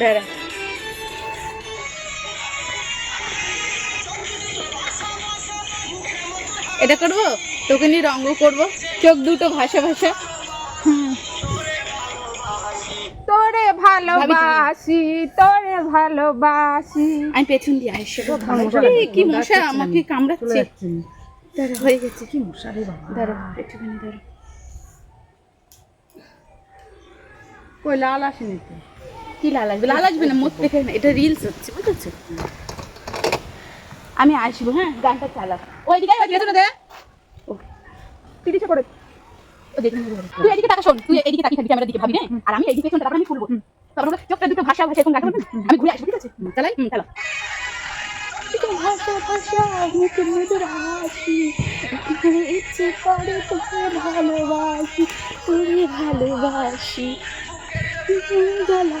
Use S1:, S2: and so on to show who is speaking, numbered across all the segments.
S1: দাঁড়া এটা করব? তোকে নিয়ে রঙ করব। চোখ দুটো ভাষা ভাষা
S2: তোরে ভালোবাসি তোরে ভালোবাসি।
S1: আমি পেছন দিয়ে আসছে কি মশা? আমাকে কামড়াচ্ছে। দাঁড়া হয়ে গেছে। কি মশা রে বাবা। দাঁড়া একটুখানি দাঁড়া।
S2: কই লাল আসেনি তো?
S1: কি লাল আসবে লাল আসবে না? মোট দেখে না। এটা রিলস হচ্ছে বুঝেছ? আমি আসব হ্যাঁ? গানটা চালা ওইদিকে ওই পেছনে দে। ও
S2: তিরিশে করে
S1: ও দেখে তুই এদিকে তাকা শোন। তুই এদিকে তাকিয়ে থাকবি ক্যামেরার দিকে ভাবি হ্যাঁ? আর আমি এইদিকে পেছন তারপর আমি খুলবো। তারপর আমরা চোখটা দুটো ভাষা ভাষা এরকম গান করব আমি ঘুরে আসব ঠিক আছে? চালাই? চালা ভাষা ভাষা মুখে মধুর হাসি। ইচ্ছে করে তোকে ভালোবাসি তোরে ভালোবাসি। গলা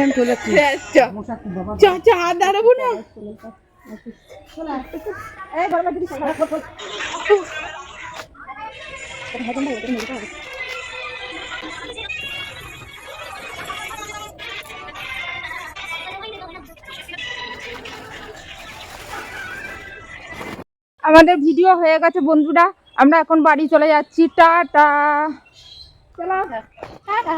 S2: এম চলে
S1: চা। চা দাঁড়াবো না।
S2: এই গরমে দিদি খারাপ করো আমাদের ভিডিও হয়ে গেছে বন্ধুরা। আমরা এখন বাড়ি চলে যাচ্ছি। টাটা। চলো।
S1: টাটা